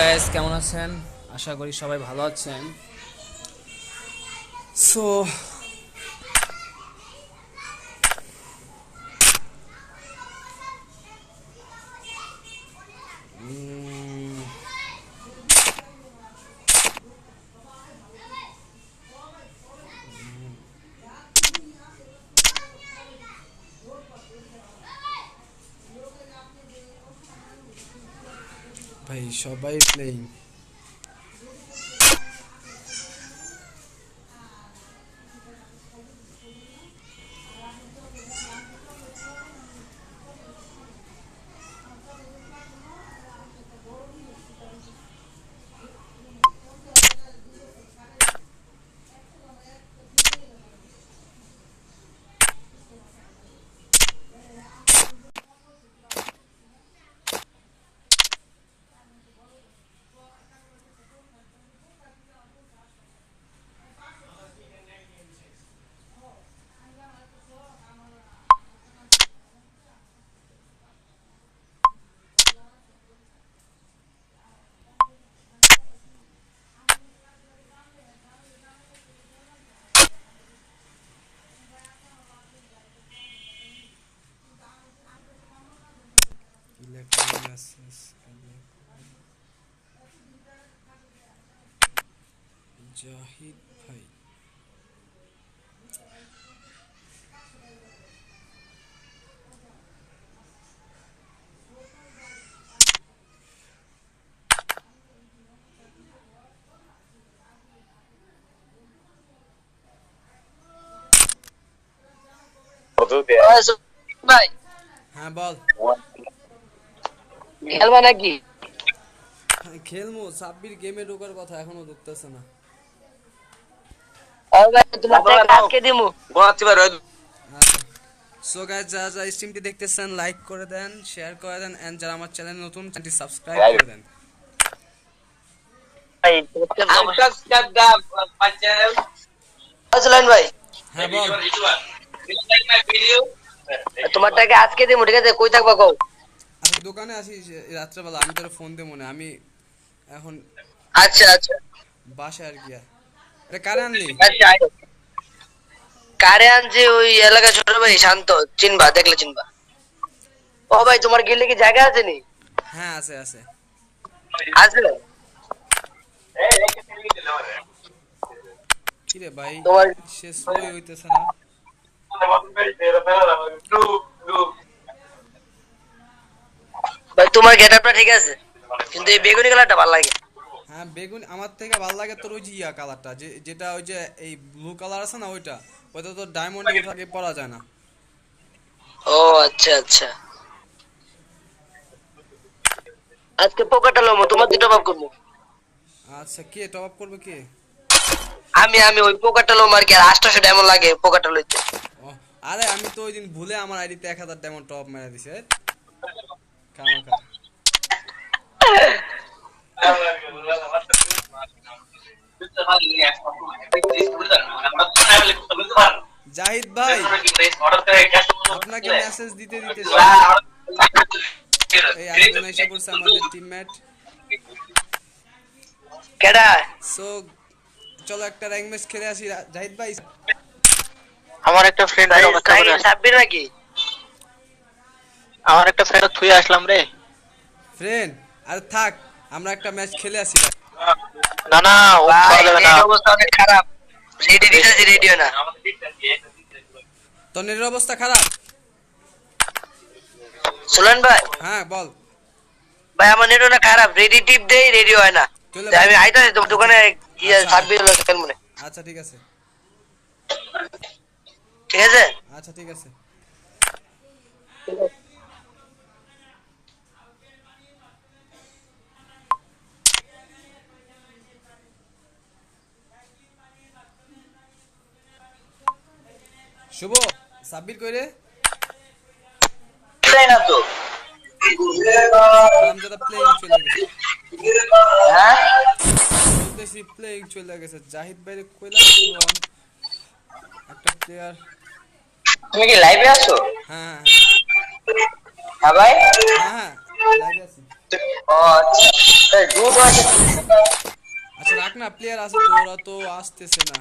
Guys কেমন আছেন? আশা করি সবাই ভালো আছেন। সো ভাই সবাই প্লেইং জাহিদ ভাই ভাই হ্যাঁ বল খেলবা নাকি? খেলমু সাব্বির গেমে ঢোকার কথা এখনও ঢুকতেছে না। তোমার টাকা আজকে দিমু। সো গাইস যারা যারা স্ট্রিমটি দেখতেছেন লাইক করে দেন শেয়ার করে দেন এন্ড যারা আমার চ্যানেল নতুন চ্যানেলটি সাবস্ক্রাইব করে দেন। ভাই হ্যাঁ বল। তোমার টাকা আজকে দিমু ঠিক আছে? কই থাকবা কও? আচ্ছা দোকানে আসি রাত্রেবেলা আমি তোর ফোন দেবো না আমি এখন আচ্ছা আচ্ছা। বাসায় আর কি এটা কারে আনলি? আচ্ছা। কারে আনছে ওই এলাকা ছোট ভাই শান্ত চিনবা দেখলে চিনবা। ও ভাই তোমার গিলে কি জায়গা আছে নি? হ্যাঁ আছে আছে। আছে? কি রে ভাই তোমার সে স্লোই হইতেছে না। ভাই তোমার গেটআপটা ঠিক আছে কিন্তু এই বেগুনি কালারটা ভালো লাগে। হ্যাঁ বেগুন আমার থেকে ভালো লাগে তোর ওই যে ইয়া কালারটা যে যেটা ওই যে এই ব্লু কালার আছে না ওইটা ওইটা তো ডায়মন্ডে ওঠাকে পরা যায় না। ও আচ্ছা আচ্ছা। আজকে পোকাটা লমো তোমার দুটো ভাব করব। আচ্ছা কে টপ আপ করবে কে? আমি আমি ওই পোকাটা লম আর কি আর আটশো ডায়মন্ড লাগে পোকাটা লইতে। আরে আমি তো ওই দিন ভুলে আমার আইডিতে এক হাজার ডায়মন্ড টপ মেরে দিছে। জাহিদ ভাই আপনাকে মেসেজ দিতে দিতে এই আরেকজন এসে পড়ছে আমাদের টিমমেট কেডা? সো চলো একটা র্যাঙ্ক ম্যাচ খেলে আসি। জাহিদ ভাই। আমার একটা ফ্রেন্ড অপেক্ষা করে আছে। সাব্বির নাকি? আমার একটা ফ্রেন্ড থুয়ে আসলাম রে। ফ্রেন্ড আরে থাক আমরা একটা ম্যাচ খেলে আসি। না না ও ভাই না। অবস্থা অনেক খারাপ। রেডি দিতেছি রেডিও না। তো নেটের অবস্থা খারাপ? সুলেন ভাই। হ্যাঁ বল। ভাই আমার নেট অনেক খারাপ। রেডি টিপ দেই রেডিও হয় না। আমি আইতাছি তোমার দোকানে ইয়ে আচ্ছা। সাব্বির হলো খেলব না। আচ্ছা ঠিক আছে। ঠিক আছে? আচ্ছা ঠিক আছে। শুভ সাব্বির কই রে? না তো আমজাদা প্লেইং চলে গেছে। হ্যাঁ? বলতেছি প্লেইং চলে গেছে। জাহিদ ভাইরে কইলাম একটা প্লেয়ার তুমি কি লাইভে আছো? হ্যাঁ হ্যাঁ। ভাই। হ্যাঁ লাইভে আছি। ও আচ্ছা। আছে আচ্ছা রাখ না প্লেয়ার আছে তো ওরা তো আসতেছে না।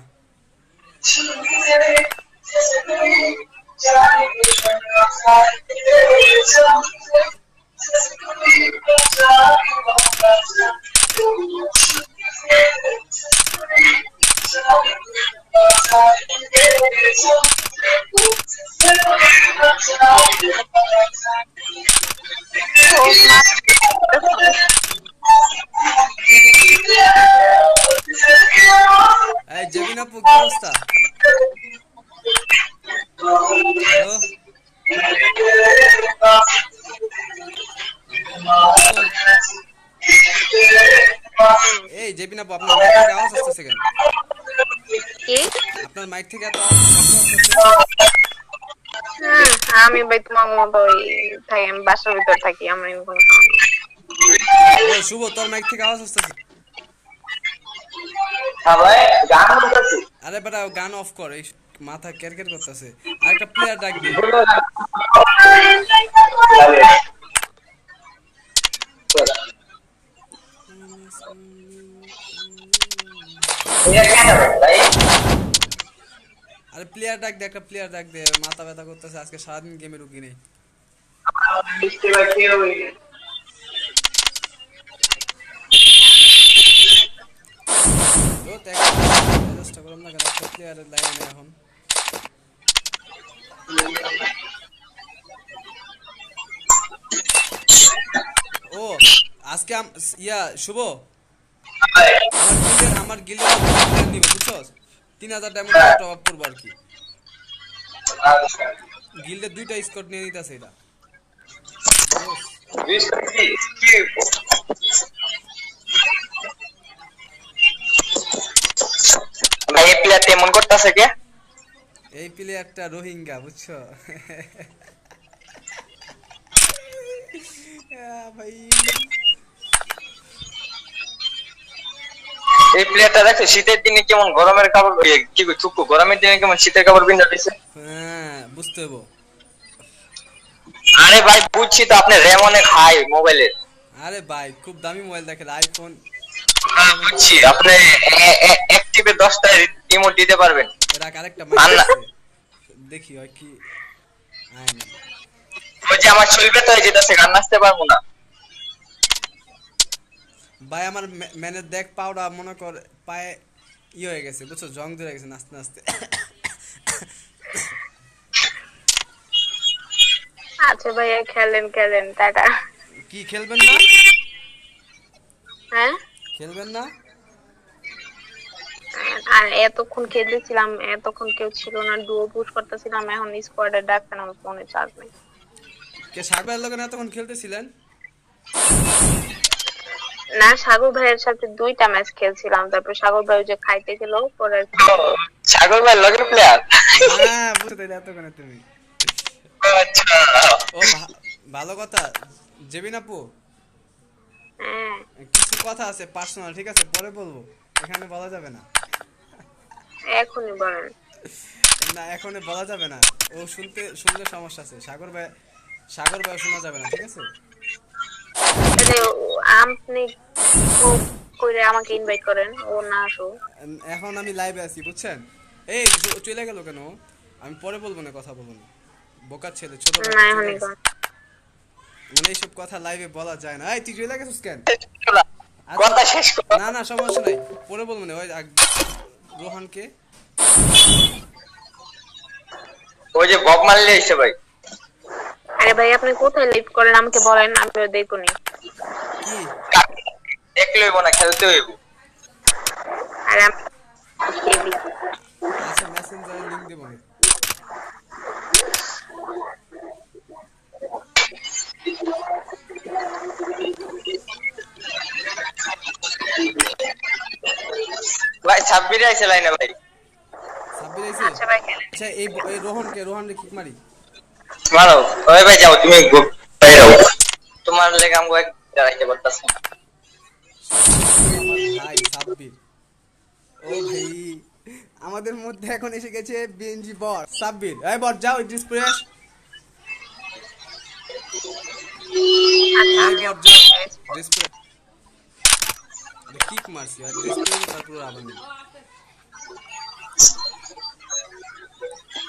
এই জেবিন আপু কি অবস্থা জেবিন আপু আপনার মাইক থেকে আওয়াজ আসতেছে কেন? কি? আপনার মাইক থেকে এত হুম, আমি ভাই তোমার মতো ওই থাকি আমি বাসার ভিতর থাকি আমার কোনো শুভ তোর মাইক থেকে আওয়াজ আসতেছে? হ্যাঁ আরে বেটা গান অফ কর এই মাথা কেরকের করতেছে। আরেকটা প্লেয়ার ডাক প্লেয়ার ডাক দে, একটা প্লেয়ার ডাক দে, মাথা ব্যথা করতেছে, আজকে সারাদিন গেমে রুকি নেই। ও আজকে ইয়া, শুভ? আমার গিল্ডে আমার তিন হাজার ডায়মন্ড টপ আপ করব আর কি। গিল্ডে দুইটা স্কট নিয়ে নিতেছে এটা ভাই এই প্লেয়ার এমন করতেছে কে? এই প্লেয়ারটা রোহিঙ্গা বুঝছ? ভাই। এই প্লেয়ারটা দেখো শীতের দিনে কেমন গরমের কাপড় কি চুক্কু গরমের দিনে কেমন শীতের কাপড় পিন্ধা দিছে হ্যাঁ বুঝতে হব আরে ভাই বুঝছি তো আপনি র্যাম অনেক হাই মোবাইলের আরে ভাই খুব দামি মোবাইল দেখেন আইফোন বুঝছি আপনি অ্যাক্টিভে দিতে পারবেন। এর আরেকটা মাইক দেখি হয় কি? আয় না। ওই যে আমার চলবে তো যেতেছে গান নাচতে পারব না। ভাই আমার ম্যানের দেখ পাউডা মনে কর পায়ে ই হয়ে গেছে বুঝছ? জং ধরে গেছে নাচতে নাচতে। আচ্ছা ভাইয়া খেলেন খেলেন টাটা। কি খেলবেন না? হ্যাঁ? খেলবেন না? আর এতক্ষণ খেলতেছিলাম এতক্ষণ কেউ ছিল না ডুয়ো পুশ করতেছিলাম এখন স্কোয়াডে ডাকতেন আমার ফোনে চার্জ নেই। কে সাগরের লোকের এতক্ষণ খেলতেছিলেন? না সাগর ভাইয়ের সাথে দুইটা ম্যাচ খেলছিলাম। তারপর সাগর ভাই যে খাইতে গেল পরে সাগর ভাই লগের প্লেয়ার হ্যাঁ বুঝতে এতক্ষণে তুমি। আচ্ছা। ও ভালো কথা। জেবিন আপু? হ্যাঁ। কিছু কথা আছে পার্সোনাল ঠিক আছে? পরে বলব। এখানে বলা যাবে না। এখনই বলেন। না এখন বলা যাবে না। ও শুনতে শুনলে সমস্যা আছে। সাগর ভাই সাগর ভাই শোনা যাবে না ঠিক আছে? আপনি কইরে আমাকে ইনভাইট করেন ও না আসো এখন আমি লাইভে আছি বুঝছেন? এই চলে গেল কেন? আমি পরে বলব না কথা বলব না। বোকার ছেলে ছোট মানে এইসব কথা লাইভে বলা যায় না। এই তুই চলে গেছিস কেন? আচ্ছা, কথা শেষ করো না না সমস্যা নাই। পরে বলব না ওই রোহানকে। ওই যে বব মারলে এসে ভাই। আরে ভাই আপনি কোথায় লিভ করেন? আমাকে বলেন আমি দেখুনি কি? দেখলে হইব না খেলতে হইব। আর। আচ্ছা মেসেঞ্জারে লিংক দেবো। ভাই ছাব্বিরে আইসে লাইনে ভাই। সাব্বির আইছে আচ্ছা ভাই আচ্ছা এই এই রোহনকে রোহানকে কিক মারি। মারো। ওই ভাই যাও, তুমি তোমার লেগে আমাকে এক দাঁড়াইতে না। ভাই, আমাদের মধ্যে এখন এসে গেছে বিএনজি বর। সাব্বির, এই বর, যাও কিক মারছি, আর তারপর আবার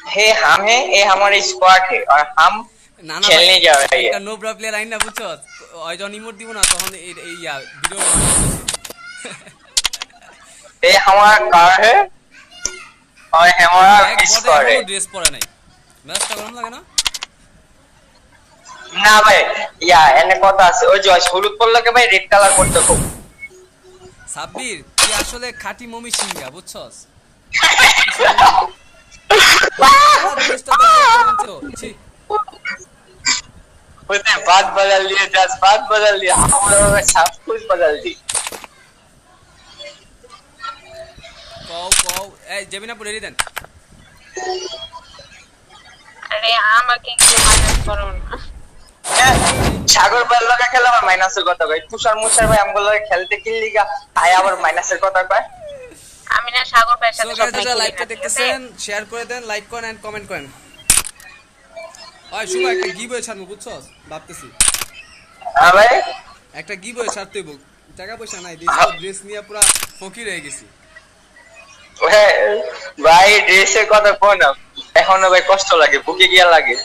हे हम है ये हमारे स्क्वाड है और हम না না খেলনে ভাই, যা ভাই। একটা নোবরা প্লেয়ার আইন না বুঝছো ওই যখন ইমোট দিব না তখন এই এই ইয়া ভিডিও ये हमारा कार है और हमारा स्क्वाड है ড্রেস পরে নাই ম্যাচটা গরম লাগে না না ভাই ইয়া এনে কথা আছে ওই যে হলুদ পড়লোকে ভাই রেড কালার করতে খুব সাব্বির তুই আসলে খাঁটি মমি সিংহা বুঝছস ড্রেসটা তো ছি, उसने बात बदल लिया दस बात बदल लिया हम लोगों ने सब कुछ बदल दी কও কও এই জেমিনা পুরে রেডি দেন আরে আমাকে একটু মাইনাস করো না সাগর ভাই লগে খেলে আবার মাইনাসের কথা কয় তুষার মুষার ভাই আমগুলো লগে খেলতে কিনলি গা আয় আবার মাইনাসের কথা কয় আমি না সাগর ভাইয়ের সাথে যারা লাইভটা? দেখতেছেন শেয়ার করে দেন লাইক করেন এন্ড কমেন্ট করেন। ওই শুভ একটা গিভওয়ে ছাড়বো বুঝছস ভাবতেছি। হ্যাঁ ভাই। একটা গিভওয়ে ছাড়তে বল টাকা পয়সা নাই ড্রেস নিয়ে পুরা ফকির হয়ে গেছি। ভাই, ভাই ড্রেসের কথা কো না। এখনও ভাই কষ্ট লাগে বুকে গিয়া লাগে।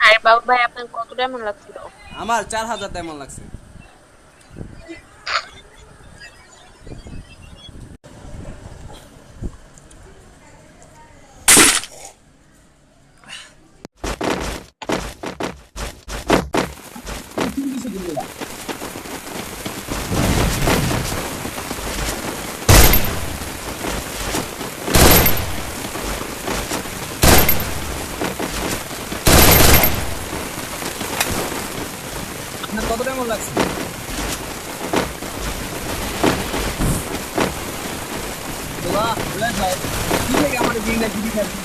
আরে বাবু ভাই আপনার কত কেমন লাগছিল? আমার চার হাজার তেমন লাগছে। আপনার কত কেমন লাগছে? বাহ, ভাই, কি থেকে আমার দিনটা জিবি খেলতে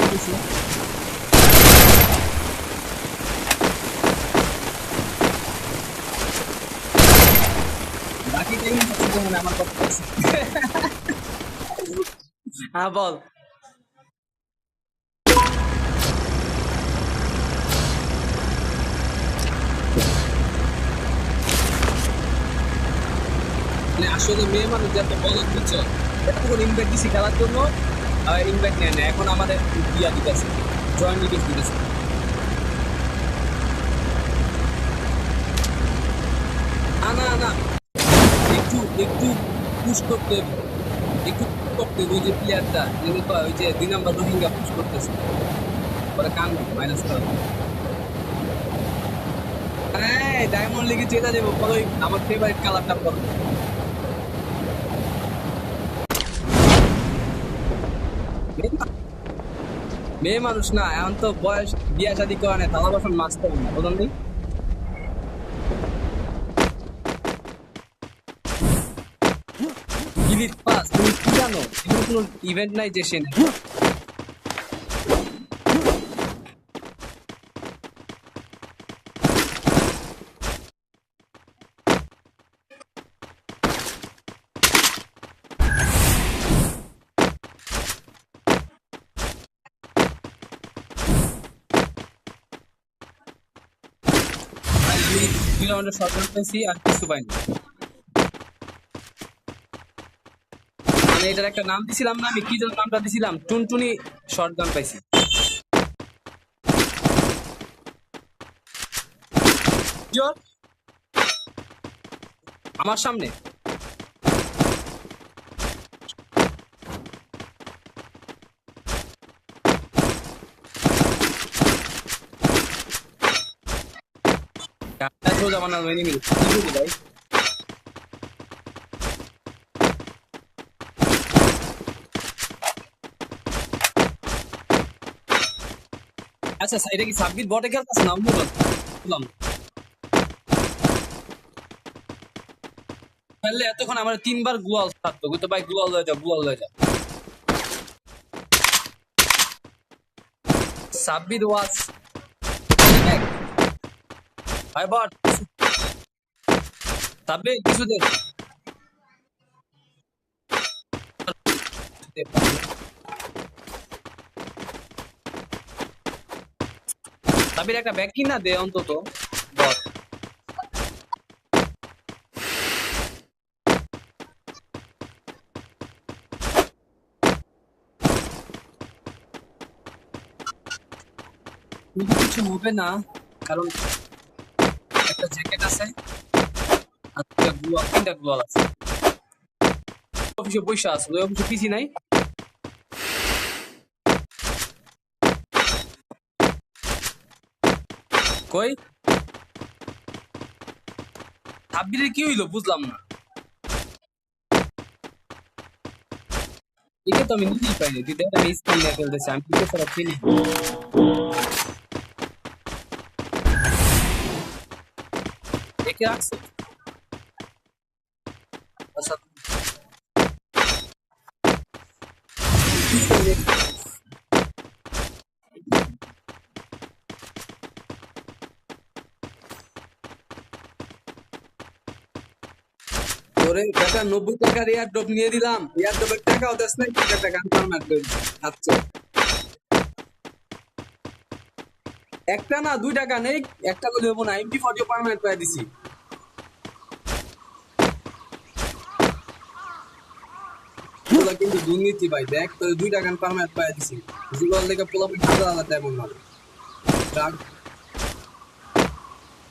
হ্যাঁ বল। মানে আসলে মেয়ে মানুষ যাতে বলো, বুঝছ? এতক্ষণ ইনভাইট দিছি খেলার জন্য ইনভাইট নেয় না এখন আমাদের দিয়া দিতেছে। জয়েন রিকোয়েস্ট দিতেছে। না না না। একটু পুশ করতে একটু করতে ওই যে প্লেয়ারটা কয়, ওই যে দুই নাম্বার রোহিঙ্গা পুশ করতেছে। পরে কান মাইনাস করা। হ্যাঁ ডায়মন্ড লিগে যেটা দেবো পরে আমার ফেভারিট কালারটা পরো। মেয়ে মানুষ না এখন তো বয়স বিয়া শাদি করে না তালা বাসন মাছতে হবে না বুঝলেন নি? গিলিট পাস তুমি কি জানো? কোনো ইভেন্ট নাই যে সে দুই রাউন্ডে শর্ট পেয়েছি আর কিছু পাইনি। এটার একটা নাম দিছিলাম না আমি কি যেন নামটা দিছিলাম। টুনটুনি শর্ট গান পাইছি। আমার সামনে। গানটা সোজা বানানো এনিমি কি বলি ভাই? আচ্ছা এটা কি সাব্বির বটে খেলতেছে না অন্য দল? খেললে এতক্ষণ আমার তিনবার গুয়াল থাকতো। কিন্তু ভাই, গুয়াল হয়ে যাও গুয়াল হয়ে যাও সাব্বির ওয়াজ। ভাই বট সাব্বির, কিছু দে। তাবির একটা ব্যাগ কিনা দে অন্তত। বস কিছু হবে না, কারণ একটা জ্যাকেট আছে, আর দুটা গ্লোয়াল তিনটা গ্লোয়াল আছে। অফিসে বসে আছে, ওই অফিসে পিসি নাই। কই? সাব্বিরের কি হইল বুঝলাম না। এটা তো আমি নিজেই পাইনি দেখ, আমি স্কিল না ফেলতেছি আমি কিছু খারাপ চিনি। একে রাখছে আচ্ছা তোরে বেটা নব্বই টাকার এয়ার ড্রপ নিয়ে দিলাম। এয়ার ড্রপের টাকাও দেস নাই টাকা টাকা আমি করে আচ্ছা একটা না, দুই টাকা নেই, একটা করে দেবো না, এমপি ফর্টি পারমানেন্ট করে দিছি। কিন্তু দুর্নীতি ভাই, দেখ তোর দুই টাকা পারমানেন্ট পাই দিছি। যেগুলো লেগে পোলাপি হাজার হাজার দেয় মনে হয়। ড্রাগ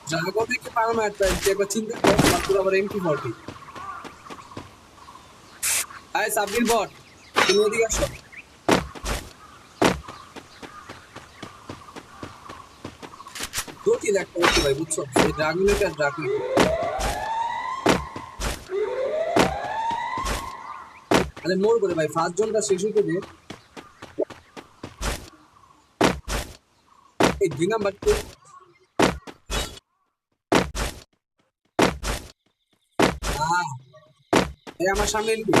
ড্রাগও দেখে পারমানেন্ট পাই দিচ্ছি একবার চিন্তা কর আবার এমপি ফর্টি আয় সাব্বির বট, তুমি এদিকে আসো। একটা ভাই, বুঝছ? আরে মোর করে ভাই ফার্স্ট জনটা শেষ হইতে দে। এই দুই আমার সামনে ভাই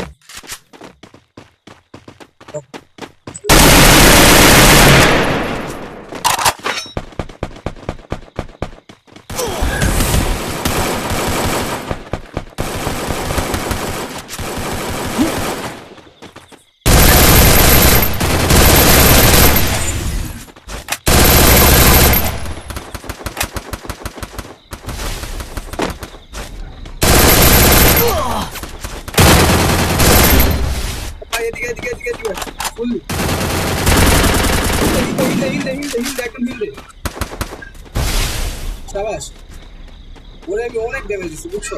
এদিকে এদিকে এদিকে এদিকে ফুল হিলদে হিলদে হিলদে হিলদে একদম হিলদে সাবাস ওরে আমি অনেক ড্যামেজ দিছি বুঝছ